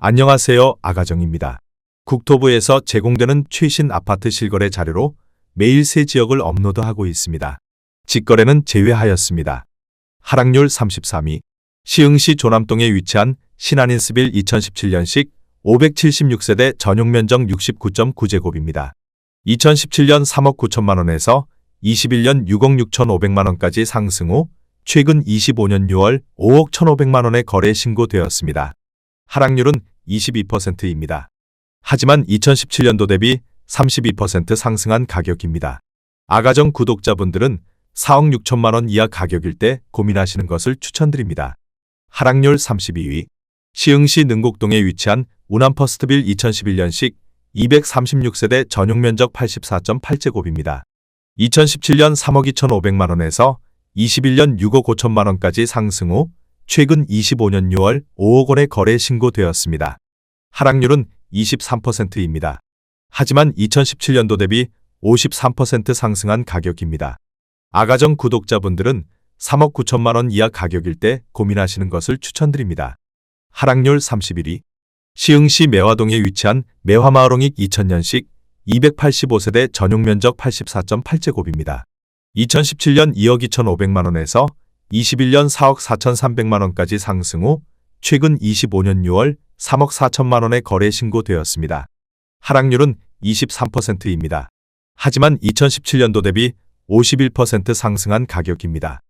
안녕하세요. 아가정입니다. 국토부에서 제공되는 최신 아파트 실거래 자료로 매일 새 지역을 업로드하고 있습니다. 직거래는 제외하였습니다. 하락률 33위. 시흥시 조남동에 위치한 신한인스빌 2017년식 576세대 전용 면적 69.9제곱입니다. 2017년 3억 9천만 원에서 21년 6억 6천 5백만 원까지 상승 후 최근 25년 6월 5억 1,500만 원의 거래 신고되었습니다. 하락률은 22%입니다. 하지만 2017년도 대비 32% 상승한 가격입니다. 아가정 구독자분들은 4억 6천만 원 이하 가격일 때 고민하시는 것을 추천드립니다. 하락률 32위. 시흥시 능곡동에 위치한 우남퍼스트빌 2011년식 236세대 전용 면적 84.8제곱입니다. 2017년 3억 2,500만 원에서 21년 6억 5천만 원까지 상승 후 최근 25년 6월 5억 원의 거래 신고되었습니다. 하락률은 23%입니다. 하지만 2017년도 대비 53% 상승한 가격입니다. 아가정 구독자분들은 3억 9천만 원 이하 가격일 때 고민하시는 것을 추천드립니다. 하락률 31위. 시흥시 매화동에 위치한 매화마을홍익 2000년식 285세대 전용 면적 84.8제곱입니다. 2017년 2억 2,500만 원에서 21년 4억 4,300만 원까지 상승 후 최근 25년 6월 3억 4천만 원의 거래 신고되었습니다. 하락률은 23%입니다. 하지만 2017년도 대비 51% 상승한 가격입니다.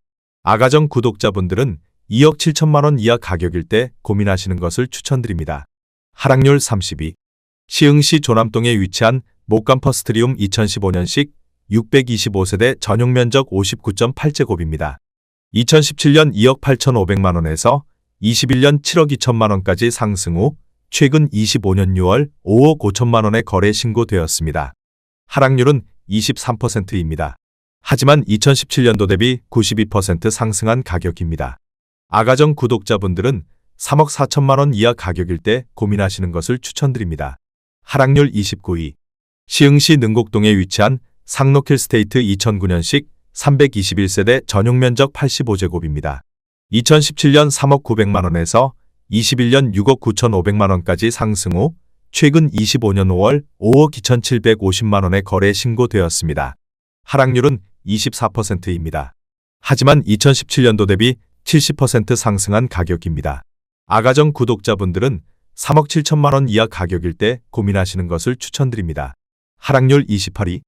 아가정 구독자분들은 2억 7천만 원 이하 가격일 때 고민하시는 것을 추천드립니다. 하락률 32. 시흥시 조남동에 위치한 목감퍼스트리움 2015년식 625세대 전용 면적 59.8제곱입니다. 2017년 2억 8,500만 원에서 21년 7억 2천만 원까지 상승 후 최근 25년 6월 5억 5천만 원의 거래 신고되었습니다. 하락률은 23%입니다. 하지만 2017년도 대비 92% 상승한 가격입니다. 아가정 구독자분들은 3억 4천만 원 이하 가격일 때 고민하시는 것을 추천드립니다. 하락률 29위. 시흥시 능곡동에 위치한 상록힐 스테이트 2009년식 321세대 전용 면적 85제곱입니다. 2017년 3억 900만 원에서 21년 6억 9,500만 원까지 상승 후 최근 25년 5월 5억 2,750만 원의 거래 신고되었습니다. 하락률은 24%입니다. 하지만 2017년도 대비 70% 상승한 가격입니다. 아가정 구독자분들은 3억 7천만 원 이하 가격일 때 고민하시는 것을 추천드립니다. 하락률 28위.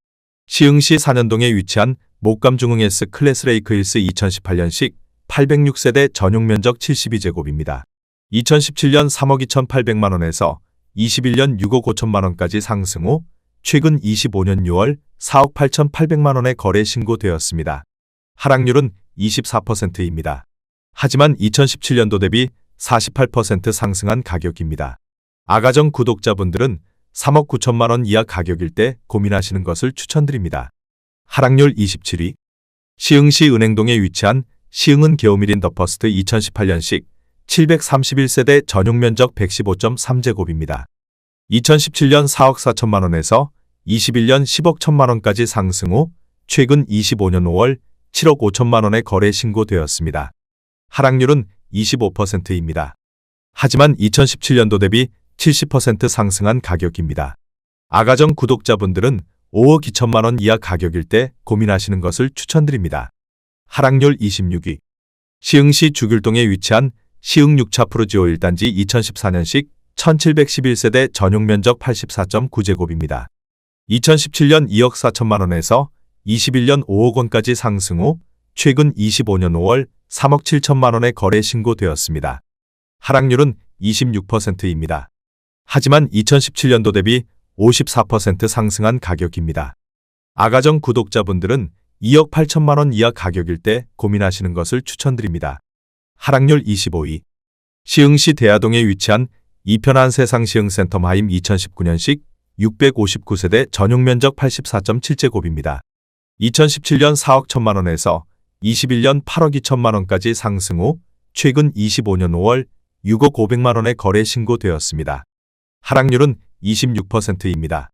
시흥시 산현동에 위치한 목감중흥 S 클래스 레이크 힐스 2018년식 806세대 전용 면적 72제곱입니다. 2017년 3억 2,800만 원에서 21년 6억 5천만 원까지 상승 후 최근 25년 6월 4억 8,800만 원의 거래 신고되었습니다. 하락률은 24%입니다. 하지만 2017년도 대비 48% 상승한 가격입니다. 아가정 구독자분들은 3억 9천만 원 이하 가격일 때 고민하시는 것을 추천드립니다. 하락률 27위. 시흥시 은행동에 위치한 시흥은 게오밀인 더퍼스트 2018년식 731세대 전용 면적 115.3제곱입니다. 2017년 4억 4천만 원에서 21년 10억 1천만 원까지 상승 후 최근 25년 5월 7억 5천만 원의 거래 신고되었습니다. 하락률은 25%입니다. 하지만 2017년도 대비 70% 상승한 가격입니다. 아가정 구독자분들은 5억 2천만 원 이하 가격일 때 고민하시는 것을 추천드립니다. 하락률 26위. 시흥시 주귤동에 위치한 시흥 6차 프로지오 1단지 2014년식 1711세대 전용 면적 84.9제곱입니다. 2017년 2억 4천만 원에서 21년 5억 원까지 상승 후 최근 25년 5월 3억 7천만 원의 거래 신고되었습니다. 하락률은 26%입니다. 하지만 2017년도 대비 54% 상승한 가격입니다. 아가정 구독자분들은 2억 8천만 원 이하 가격일 때 고민하시는 것을 추천드립니다. 하락률 25위. 시흥시 대하동에 위치한 이편한 세상 시흥센터 마임 2019년식 659세대 전용 면적 84.7제곱입니다. 2017년 4억 1천만 원에서 21년 8억 2천만 원까지 상승 후 최근 25년 5월 6억 5백만 원의 거래 신고되었습니다. 하락률은 26%입니다.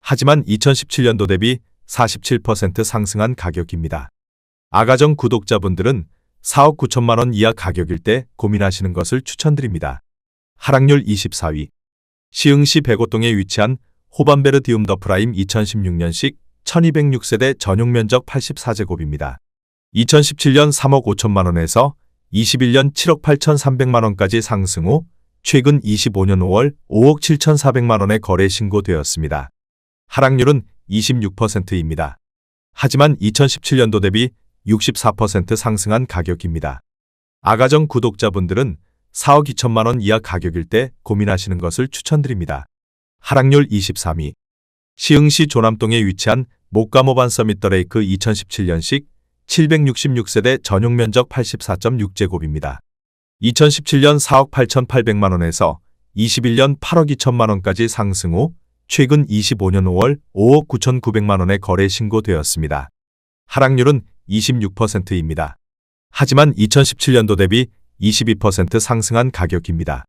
하지만 2017년도 대비 47% 상승한 가격입니다. 아가정 구독자분들은 4억 9천만 원 이하 가격일 때 고민하시는 것을 추천드립니다. 하락률 24위. 시흥시 백오동에 위치한 호반베르디움 더 프라임 2016년식 1206세대 전용 면적 84제곱입니다. 2017년 3억 5천만 원에서 21년 7억 8천 3백만 원까지 상승 후 최근 25년 5월 5억 7천4백만 원에 거래 신고되었습니다. 하락률은 26%입니다. 하지만 2017년도 대비 64% 상승한 가격입니다. 아가정 구독자분들은 4억 2천만 원 이하 가격일 때 고민하시는 것을 추천드립니다. 하락률 23위. 시흥시 조남동에 위치한 목가모반 서밋더 레이크 2017년식 766세대 전용 면적 84.6제곱입니다. 2017년 4억 8,800만 원에서 21년 8억 2천만 원까지 상승 후 최근 25년 5월 5억 9,900만 원에 거래 신고되었습니다. 하락률은 26%입니다. 하지만 2017년도 대비 22% 상승한 가격입니다.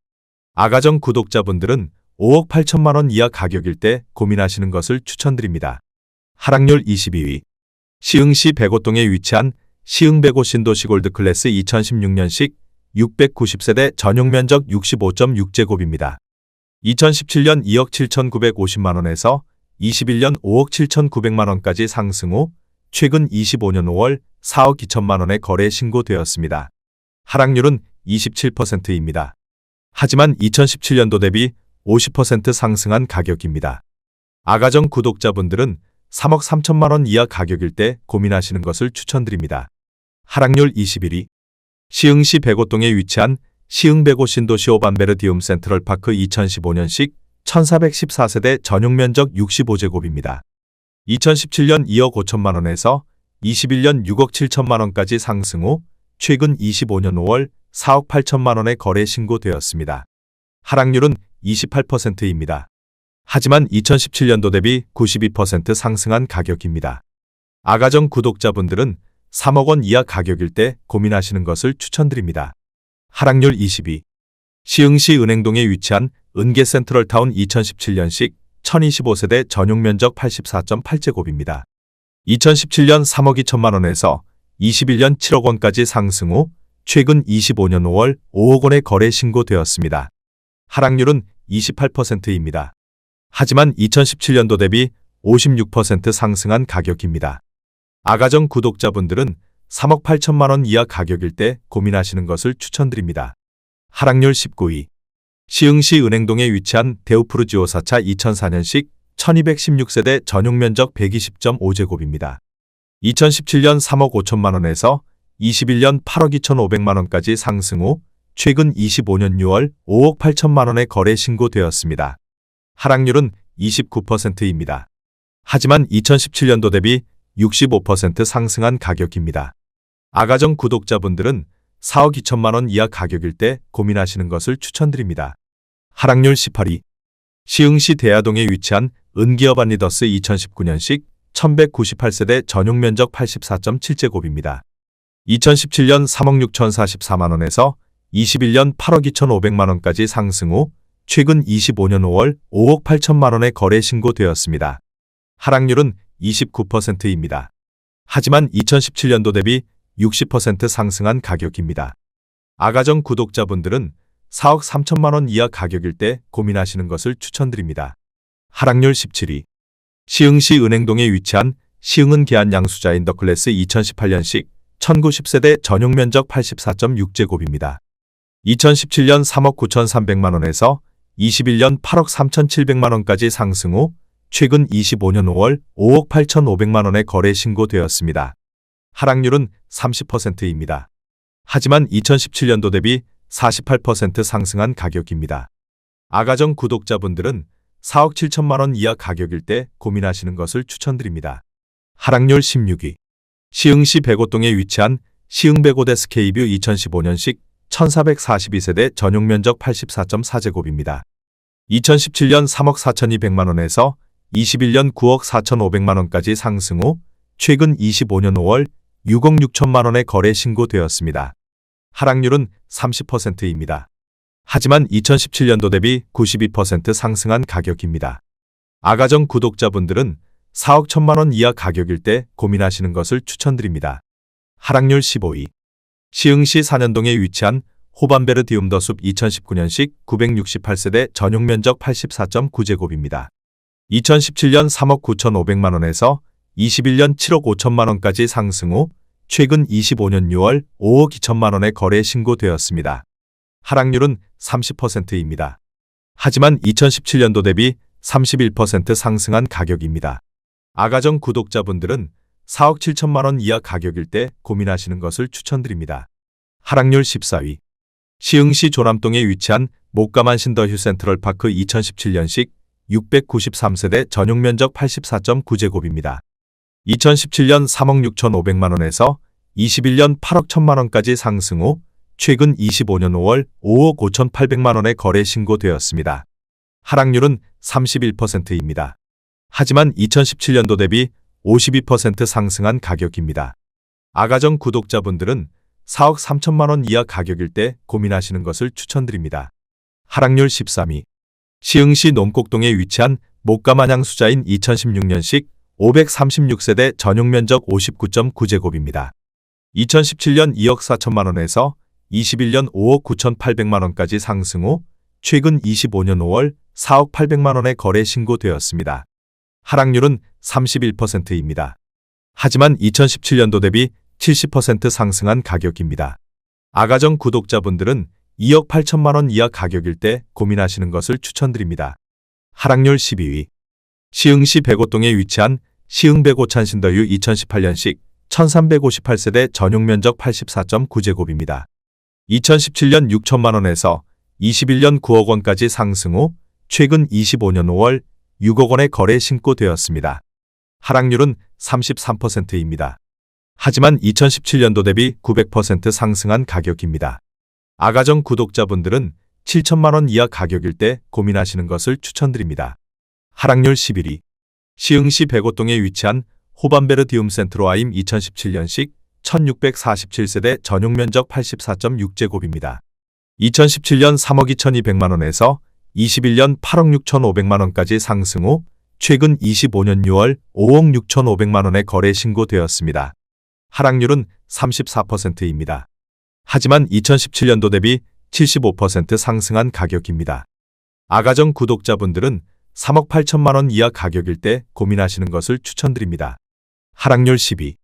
아가정 구독자분들은 5억 8천만 원 이하 가격일 때 고민하시는 것을 추천드립니다. 하락률 22위. 시흥시 백오동에 위치한 시흥 백오 신도시 골드 클래스 2016년식 690세대 전용 면적 65.6제곱입니다. 2017년 2억 7,950만 원에서 21년 5억 7,900만 원까지 상승 후 최근 25년 5월 4억 2천만 원에 거래 신고되었습니다. 하락률은 27%입니다. 하지만 2017년도 대비 50% 상승한 가격입니다. 아가정 구독자분들은 3억 3천만 원 이하 가격일 때 고민하시는 것을 추천드립니다. 하락률 21위. 시흥시 백오동에 위치한 시흥백오 신도시 오 반베르디움 센트럴파크 2015년식 1414세대 전용 면적 65제곱입니다. 2017년 2억 5천만 원에서 21년 6억 7천만 원까지 상승 후 최근 25년 5월 4억 8천만 원에 거래 신고되었습니다. 하락률은 28%입니다. 하지만 2017년도 대비 92% 상승한 가격입니다. 아가정 구독자분들은 3억 원 이하 가격일 때 고민하시는 것을 추천드립니다. 하락률 22. 시흥시 은행동에 위치한 은계 센트럴타운 2017년식 1025세대 전용 면적 84.8제곱입니다. 2017년 3억 2천만 원에서 21년 7억 원까지 상승 후 최근 25년 5월 5억 원에 거래 신고되었습니다. 하락률은 28%입니다. 하지만 2017년도 대비 56% 상승한 가격입니다. 아가정 구독자분들은 3억 8천만 원 이하 가격일 때 고민하시는 것을 추천드립니다. 하락률 19위. 시흥시 은행동에 위치한 데우프르지오 4차 2004년식 1216세대 전용 면적 120.5제곱입니다. 2017년 3억 5천만 원에서 21년 8억 2천5백만 원까지 상승 후 최근 25년 6월 5억 8천만 원에 거래 신고되었습니다. 하락률은 29%입니다. 하지만 2017년도 대비 65% 상승한 가격입니다. 아가정 구독자분들은 4억 2천만 원 이하 가격일 때 고민하시는 것을 추천드립니다. 하락률 18위. 시흥시 대야동에 위치한 은기업 안리더스 2019년식 1198세대 전용 면적 84.7제곱입니다. 2017년 3억 6천44만 원에서 21년 8억 2천5백만 원까지 상승 후 최근 25년 5월 5억 8천만 원에 거래 신고되었습니다. 하락률은 29%입니다. 하지만 2017년도 대비 60% 상승한 가격입니다. 아가정 구독자분들은 4억 3천만 원 이하 가격일 때 고민하시는 것을 추천드립니다. 하락률 17위. 시흥시 은행동에 위치한 시흥은 계안 양수자 인 더클래스 2018년식 1090세대 전용 면적 84.6제곱입니다. 2017년 3억 9천3백만 원에서 21년 8억 3천7백만 원까지 상승 후 최근 25년 5월 5억 8천5백만 원에 거래 신고되었습니다. 하락률은 30%입니다. 하지만 2017년도 대비 48% 상승한 가격입니다. 아가정 구독자분들은 4억 7천만 원 이하 가격일 때 고민하시는 것을 추천드립니다. 하락률 16위. 시흥시 백오동에 위치한 시흥백오데스 K뷰 2015년식 1442세대 전용 면적 84.4제곱입니다. 2017년 3억 4,200만 원에서 21년 9억 4,500만 원까지 상승 후 최근 25년 5월 6억 6천만 원에 거래 신고되었습니다. 하락률은 30%입니다. 하지만 2017년도 대비 92% 상승한 가격입니다. 아가정 구독자분들은 4억 1천만 원 이하 가격일 때 고민하시는 것을 추천드립니다. 하락률 15위. 시흥시 산현동에 위치한 호반베르디움 더숲 2019년식 968세대 전용 면적 84.9제곱입니다. 2017년 3억 9,500만 원에서 21년 7억 5천만 원까지 상승 후 최근 25년 6월 5억 2천만 원에 거래 신고되었습니다. 하락률은 30%입니다. 하지만 2017년도 대비 31% 상승한 가격입니다. 아가정 구독자분들은 4억 7천만 원 이하 가격일 때 고민하시는 것을 추천드립니다. 하락률 14위. 시흥시 조남동에 위치한 목가만 신더 휴 센트럴파크 2017년식 693세대 전용 면적 84.9제곱입니다. 2017년 3억 6천5백만 원에서 21년 8억 1천만 원까지 상승 후 최근 25년 5월 5억 5천 8백만 원에 거래 신고되었습니다. 하락률은 31%입니다. 하지만 2017년도 대비 52% 상승한 가격입니다. 아가정 구독자분들은 4억 3천만 원 이하 가격일 때 고민하시는 것을 추천드립니다. 하락률 13위. 시흥시 논곡동에 위치한 목가마냥 수자인 2016년식 536세대 전용 면적 59.9제곱입니다. 2017년 2억 4천만 원에서 21년 5억 9천8백만 원까지 상승 후 최근 25년 5월 4억 8백만 원에 거래 신고되었습니다. 하락률은 31%입니다. 하지만 2017년도 대비 70% 상승한 가격입니다. 아가정 구독자분들은 2억 8천만 원 이하 가격일 때 고민하시는 것을 추천드립니다. 하락률 12위. 시흥시 백오동에 위치한 시흥 백오찬 신더유 2018년식 1358세대 전용 면적 84.9제곱입니다. 2017년 6천만 원에서 21년 9억 원까지 상승 후 최근 25년 5월 6억 원에 거래 신고되었습니다. 하락률은 33%입니다. 하지만 2017년도 대비 900% 상승한 가격입니다. 아가정 구독자분들은 7천만 원 이하 가격일 때 고민하시는 것을 추천드립니다. 하락률 11위. 시흥시 백오동에 위치한 호반베르디움 센트로아임 2017년식 1647세대 전용 면적 84.6제곱입니다. 2017년 3억 2,200만 원에서 21년 8억 6,500만 원까지 상승 후 최근 25년 6월 5억 6,500만 원에 거래 신고되었습니다. 하락률은 34%입니다. 하지만 2017년도 대비 75% 상승한 가격입니다. 아가정 구독자분들은 3억 8천만 원 이하 가격일 때 고민하시는 것을 추천드립니다. 하락률 12.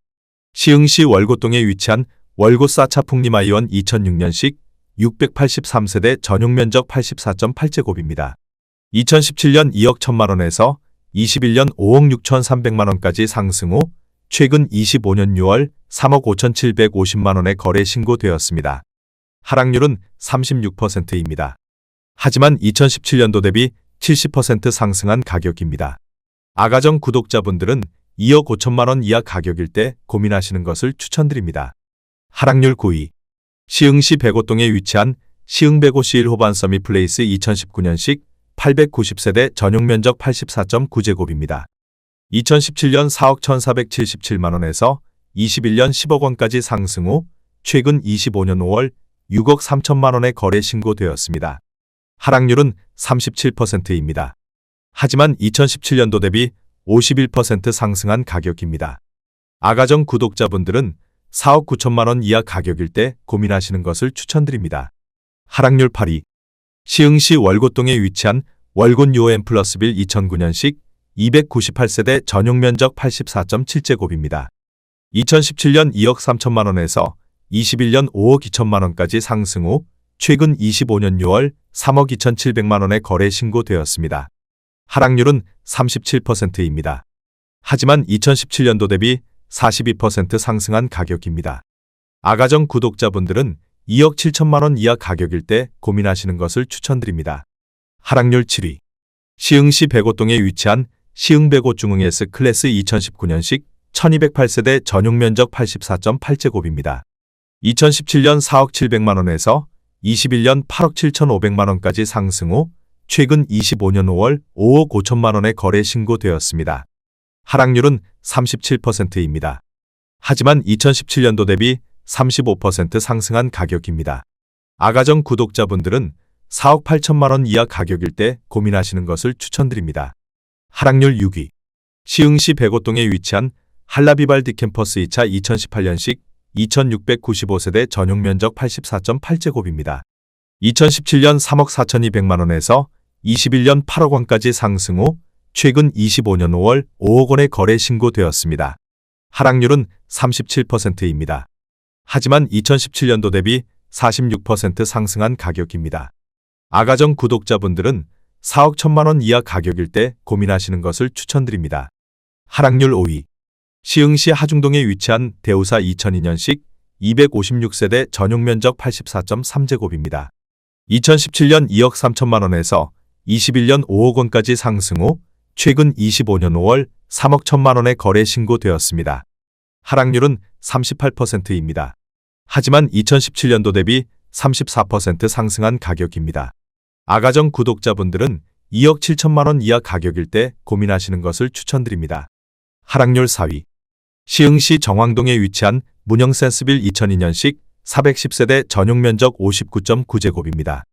시흥시 월곶동에 위치한 월곶 사차풍림아이원 2006년식 683세대 전용 면적 84.8제곱입니다. 2017년 2억 1천만 원에서 21년 5억 6천 3백만 원까지 상승 후 최근 25년 6월 3억 5,750만 원에 거래 신고되었습니다. 하락률은 36%입니다. 하지만 2017년도 대비 70% 상승한 가격입니다. 아가정 구독자분들은 2억 5천만 원 이하 가격일 때 고민하시는 것을 추천드립니다. 하락률 9위. 시흥시 백오동에 위치한 시흥 백오시 1호반 서미 플레이스 2019년식 890세대 전용 면적 84.9제곱입니다. 2017년 4억 1,477만 원에서 21년 10억 원까지 상승 후 최근 25년 5월 6억 3천만 원에 거래 신고되었습니다. 하락률은 37%입니다. 하지만 2017년도 대비 51% 상승한 가격입니다. 아가정 구독자분들은 4억 9천만 원 이하 가격일 때 고민하시는 것을 추천드립니다. 하락률 8위. 시흥시 월곶동에 위치한 월곶 요엔 플러스 빌 2009년식 298세대 전용 면적 84.7제곱입니다. 2017년 2억 3천만 원에서 21년 5억 2천만 원까지 상승 후 최근 25년 6월 3억 2천7백만 원에 거래 신고되었습니다. 하락률은 37%입니다. 하지만 2017년도 대비 42% 상승한 가격입니다. 아가정 구독자분들은 2억 7천만 원 이하 가격일 때 고민하시는 것을 추천드립니다. 하락률 7위. 시흥시 백오동에 위치한 시흥백오 중흥S 클래스 2019년식 1208세대 전용 면적 84.8제곱입니다. 2017년 4억 7백만 원에서 21년 8억 7천5백만 원까지 상승 후 최근 25년 5월 5억 5천만 원에 거래 신고되었습니다. 하락률은 37%입니다. 하지만 2017년도 대비 35% 상승한 가격입니다. 아가정 구독자분들은 4억 8천만 원 이하 가격일 때 고민하시는 것을 추천드립니다. 하락률 6위. 시흥시 백오동에 위치한 한라비발디 캠퍼스 2차 2018년식 2695세대 전용 면적 84.8제곱입니다. 2017년 3억 4,200만 원에서 21년 8억 원까지 상승 후 최근 25년 5월 5억 원의 거래 신고되었습니다. 하락률은 37%입니다. 하지만 2017년도 대비 46% 상승한 가격입니다. 아가정 구독자분들은 4억 1천만 원 이하 가격일 때 고민하시는 것을 추천드립니다. 하락률 5위. 시흥시 하중동에 위치한 대우사 2002년식 256세대 전용 면적 84.3제곱입니다. 2017년 2억 3천만 원에서 21년 5억 원까지 상승 후 최근 25년 5월 3억 1천만 원의 거래 신고되었습니다. 하락률은 38%입니다. 하지만 2017년도 대비 34% 상승한 가격입니다. 아가정 구독자분들은 2억 7천만 원 이하 가격일 때 고민하시는 것을 추천드립니다. 하락률 4위. 시흥시 정왕동에 위치한 문영 센스빌 2002년식 410세대 전용 면적 59.9제곱입니다.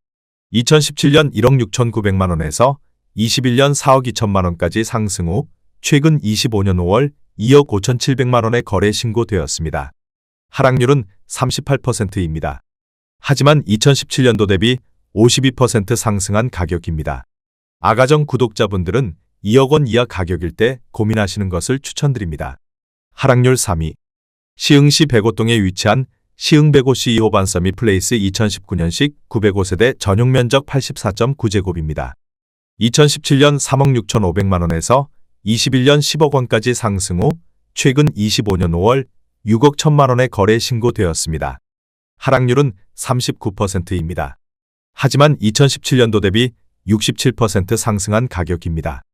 2017년 1억 6천9백만 원에서 21년 4억 2천만 원까지 상승 후 최근 25년 5월 2억 5천 7백만 원의 거래 신고되었습니다. 하락률은 38%입니다. 하지만 2017년도 대비 52% 상승한 가격입니다. 아가정 구독자분들은 2억 원 이하 가격일 때 고민하시는 것을 추천드립니다. 하락률 3위. 시흥시 백오동에 위치한 시흥 105시 2호 반서미 플레이스 2019년식 905세대 전용 면적 84.9제곱입니다. 2017년 3억 6천5백만 원에서 21년 10억 원까지 상승 후 최근 25년 5월 6억 1천만 원의 거래 신고되었습니다. 하락률은 39%입니다. 하지만 2017년도 대비 67% 상승한 가격입니다.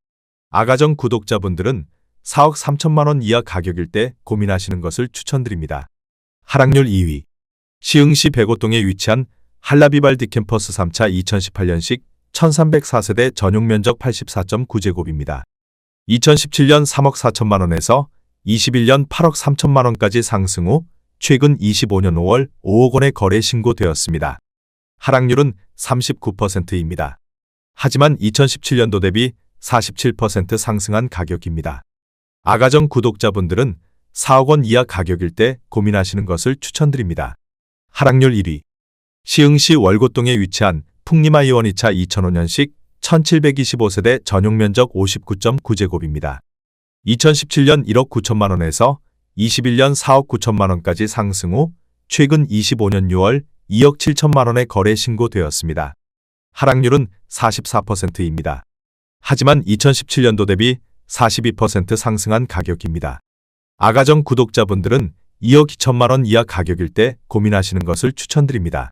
아가정 구독자분들은 4억 3천만 원 이하 가격일 때 고민하시는 것을 추천드립니다. 하락률 2위. 시흥시 백오동에 위치한 한라비발 디 캠퍼스 3차 2018년식 1304세대 전용 면적 84.9제곱입니다. 2017년 3억 4천만 원에서 21년 8억 3천만 원까지 상승 후 최근 25년 5월 5억 원의 거래 신고되었습니다. 하락률은 39%입니다. 하지만 2017년도 대비 47% 상승한 가격입니다. 아가정 구독자분들은 4억 원 이하 가격일 때 고민하시는 것을 추천드립니다. 하락률 1위. 시흥시 월곶동에 위치한 풍림아 이원 2차 2005년식 1725세대 전용 면적 59.9제곱입니다. 2017년 1억 9천만 원에서 21년 4억 9천만 원까지 상승 후 최근 25년 6월 2억 7천만 원의 거래 신고되었습니다. 하락률은 44%입니다. 하지만 2017년도 대비 42% 상승한 가격입니다. 아가정 구독자분들은 2억 2천만 원 이하 가격일 때 고민하시는 것을 추천드립니다.